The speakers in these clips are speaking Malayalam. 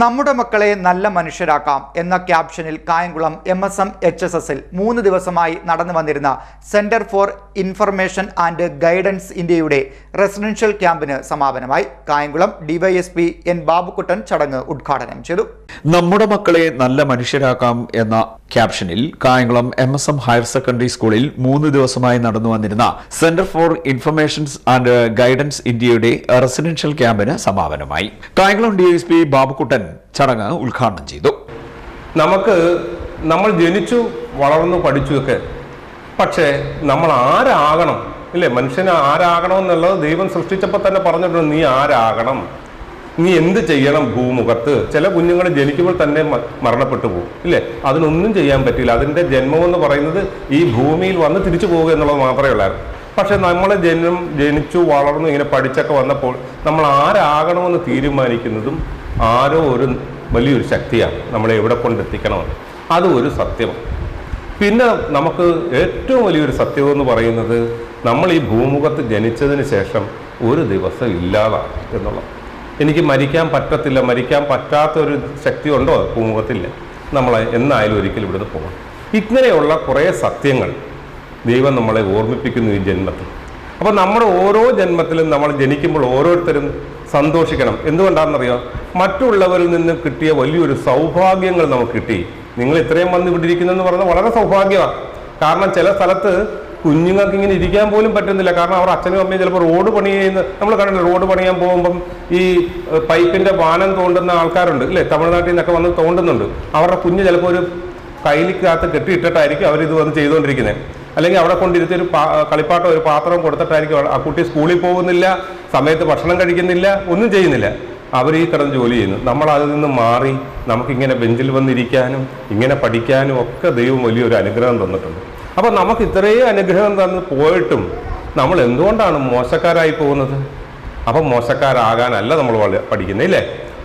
നമ്മുടെ മക്കളെ നല്ല മനുഷ്യരാക്കാം എന്ന ക്യാപ്ഷനിൽ Kayamkulam M S M H S എസിൽ മൂന്ന് ദിവസമായി നടന്നു വന്നിരുന്ന centre for information and guidance ഇന്ത്യയുടെ റെസിഡൻഷ്യൽ ക്യാമ്പിന് സമാപനമായി കായംകുളം ഡിവൈഎസ്പി എൻ ബാബുക്കുട്ടൻ ചടങ്ങ് ഉദ്ഘാടനം ചെയ്തു. നമ്മുടെ മക്കളെ നല്ല മനുഷ്യരാക്കാം എന്ന ക്യാപ്ഷനിൽ Kayamkulam M S M higher secondary സ്കൂളിൽ മൂന്ന് ദിവസമായി നടന്നു വന്നിരുന്ന centre for informations and guidance ഇന്ത്യയുടെ റെസിഡൻഷ്യൽ ക്യാമ്പിന് സമാപനമായി. കായംകുളം ഡിഎസ്പി ബാബുക്കുട്ടൻ ചടങ്ങ് ഉദ്ഘാടനം ചെയ്തു. നമുക്ക് നമ്മൾ ജനിച്ചു വളർന്നു പഠിച്ചുമൊക്കെ പക്ഷേ നമ്മൾ ആരാകണം? ഇല്ലേ? മനുഷ്യന് ആരാകണം എന്നുള്ളത് ദൈവം സൃഷ്ടിച്ചപ്പോൾ തന്നെ പറഞ്ഞിട്ടുണ്ട് നീ ആരാകണം? നീ എന്ത് ചെയ്യണം ഭൂമുഖത്ത്? ചില കുഞ്ഞുങ്ങൾ ജനിക്കുമ്പോൾ തന്നെ മരണപ്പെട്ടു പോകും ഇല്ലേ? അതിനൊന്നും ചെയ്യാൻ പറ്റില്ല. അതിന്റെ ജന്മം എന്ന് പറയുന്നത് ഈ ഭൂമിയിൽ വന്ന് തിരിച്ചു പോവുക എന്നുള്ളത് മാത്രമേ ഉള്ളായിരുന്നു. പക്ഷെ നമ്മൾ ജന്മം ജനിച്ചു വളർന്നു ഇങ്ങനെ പഠിച്ചൊക്കെ വന്നപ്പോൾ നമ്മൾ ആരാകണമെന്ന് തീരുമാനിക്കുന്നതും ആരോ ഒരു വലിയൊരു ശക്തിയാണ് നമ്മളെ എവിടെ കൊണ്ടെത്തിക്കണമെന്ന്. അത് ഒരു സത്യമാണ്. പിന്നെ നമുക്ക് ഏറ്റവും വലിയൊരു സത്യം എന്ന് പറയുന്നത് നമ്മൾ ഈ ഭൂമുഖത്ത് ജനിച്ചതിന് ശേഷം ഒരു ദിവസം ഇല്ലാതാണ് എന്നുള്ളത് എനിക്ക് മരിക്കാൻ പറ്റത്തില്ല മരിക്കാൻ പറ്റാത്ത ഒരു ശക്തി ഉണ്ടോ ഭൂമുഖത്തില്ല നമ്മളെ എന്നായാലും ഒരിക്കലും ഇവിടുന്ന് പോകണം ഇങ്ങനെയുള്ള കുറേ സത്യങ്ങൾ ദൈവം നമ്മളെ ഓർമ്മിപ്പിക്കുന്നു ഈ ജന്മത്തിൽ. അപ്പോൾ നമ്മുടെ ഓരോ ജന്മത്തിലും നമ്മൾ ജനിക്കുമ്പോൾ ഓരോരുത്തരും സന്തോഷിക്കണം. എന്തുകൊണ്ടാണെന്നറിയോ? മറ്റുള്ളവരിൽ നിന്ന് കിട്ടിയ വലിയൊരു സൗഭാഗ്യങ്ങൾ നമുക്ക് കിട്ടി. നിങ്ങൾ ഇത്രയും വന്ന് ഇവിടെ ഇരിക്കുന്നെന്ന് പറഞ്ഞാൽ വളരെ സൗഭാഗ്യമാണ്. കാരണം ചില സ്ഥലത്ത് കുഞ്ഞുങ്ങൾക്ക് ഇങ്ങനെ ഇരിക്കാൻ പോലും പറ്റുന്നില്ല. കാരണം അവർ അച്ഛനും അമ്മയും ചിലപ്പോൾ റോഡ് പണി ചെയ്യുന്ന നമ്മൾ കണ്ടില്ല റോഡ് പണിയാൻ പോകുമ്പം ഈ പൈപ്പിന്റെ വാനം തോണ്ടുന്ന ആൾക്കാരുണ്ട് ഇല്ലേ തമിഴ്നാട്ടിൽ നിന്നൊക്കെ വന്ന് തോണ്ടുന്നുണ്ട്. അവരുടെ കുഞ്ഞ് ചിലപ്പോൾ ഒരു കയ്യിലിക്കകത്ത് കെട്ടിയിട്ടിട്ടായിരിക്കും അവരിത് വന്ന് ചെയ്തുകൊണ്ടിരിക്കുന്നത് അല്ലെങ്കിൽ അവിടെ കൊണ്ടിരുത്തി ഒരു കളിപ്പാട്ടോ ഒരു പാത്രം കൊടുത്തിട്ടായിരിക്കും ആ കുട്ടി സ്കൂളിൽ പോകുന്നില്ല സമയത്ത് ഭക്ഷണം കഴിക്കുന്നില്ല ഒന്നും ചെയ്യുന്നില്ല. അവർ ഈ കിടന്ന് ജോലി ചെയ്യുന്നു. നമ്മൾ അതിൽ നിന്ന് മാറി നമുക്കിങ്ങനെ ബെഞ്ചിൽ വന്നിരിക്കാനും ഇങ്ങനെ പഠിക്കാനും ഒക്കെ ദൈവം വലിയൊരു അനുഗ്രഹം തന്നിട്ടുണ്ട്. അപ്പോൾ നമുക്ക് ഇത്രയും അനുഗ്രഹം തന്നു പോയിട്ടും നമ്മൾ എന്തുകൊണ്ടാണ് മോശക്കാരായി പോകുന്നത്? അപ്പം മോശക്കാരാകാനല്ല നമ്മൾ പഠിക്കുന്നത് ഇല്ലേ?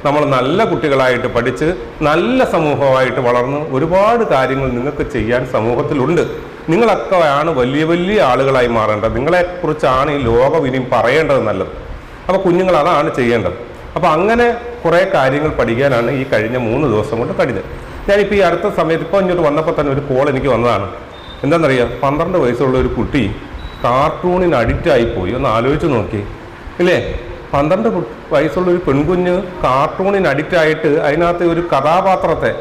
നമ്മൾ നല്ല കുട്ടികളായിട്ട് പഠിച്ച് നല്ല സമൂഹമായിട്ട് വളർന്ന് ഒരുപാട് കാര്യങ്ങൾ നിങ്ങൾക്ക് ചെയ്യാൻ സമൂഹത്തിലുണ്ട്. നിങ്ങളൊക്കെയാണ് വലിയ വലിയ ആളുകളായി മാറേണ്ടത്. നിങ്ങളെക്കുറിച്ചാണ് ഈ ലോകം ഇനിയും പറയേണ്ടത് നല്ലത്. അപ്പോൾ കുഞ്ഞുങ്ങൾ അതാണ് ചെയ്യേണ്ടത്. അപ്പോൾ അങ്ങനെ കുറേ കാര്യങ്ങൾ പഠിക്കാനാണ് ഈ കഴിഞ്ഞ മൂന്ന് ദിവസം കൊണ്ട് കഴിഞ്ഞത്. ഞാനിപ്പോൾ ഈ അടുത്ത സമയത്ത് ഇപ്പോൾ ഇങ്ങോട്ട് വന്നപ്പോൾ തന്നെ ഒരു കോൾ എനിക്ക് വന്നതാണ്. എന്താണെന്നറിയാം? പന്ത്രണ്ട് വയസ്സുള്ള ഒരു കുട്ടി കാർട്ടൂണിന് അഡിക്റ്റ് പോയി ഒന്ന് ആലോചിച്ച് നോക്കി. ഇല്ലേ? പന്ത്രണ്ട് വയസ്സുള്ള ഒരു പെൺകുഞ്ഞ് കാർട്ടൂണിന് അഡിക്റ്റ് ആയിട്ട് അതിനകത്ത് ഒരു കഥാപാത്രത്തെ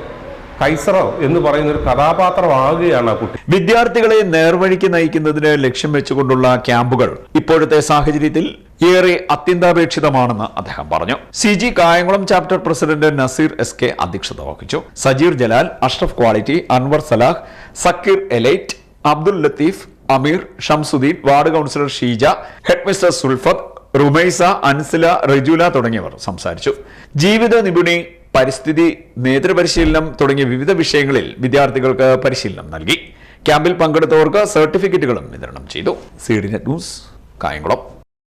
കൈസറോ എന്ന് പറയുന്ന ഒരു കഥാപാത്രമാകുകയാണ് ആ കുട്ടി. വിദ്യാർത്ഥികളെ നേർവഴിക്ക് നയിക്കുന്നതിന് ലക്ഷ്യം വെച്ചുകൊണ്ടുള്ള ക്യാമ്പുകൾ ഇപ്പോഴത്തെ സാഹചര്യത്തിൽ ഏറെ അത്യന്താപേക്ഷിതമാണെന്ന് അദ്ദേഹം പറഞ്ഞു. C G Kayamkulam chapter president Nazeer S K അധ്യക്ഷത വഹിച്ചു. Sajeer Jalal Ashraf quality Anvar Salah Sakeer elite Abdul Latheef Ameer Shamsuddin ward councillor Sheeja headmistress Sulfath Rumaisa Ansila Rajula തുടങ്ങിയവർ സംസാരിച്ചു. ജീവിത നിപുണി പരിസ്ഥിതി നേതൃപരിശീലനം തുടങ്ങിയ വിവിധ വിഷയങ്ങളിൽ വിദ്യാർത്ഥികൾക്ക് പരിശീലനം നൽകി. ക്യാമ്പിൽ പങ്കെടുത്തവർക്ക് സർട്ടിഫിക്കറ്റുകളും വിതരണം ചെയ്തു. C D net news Kayamkulam.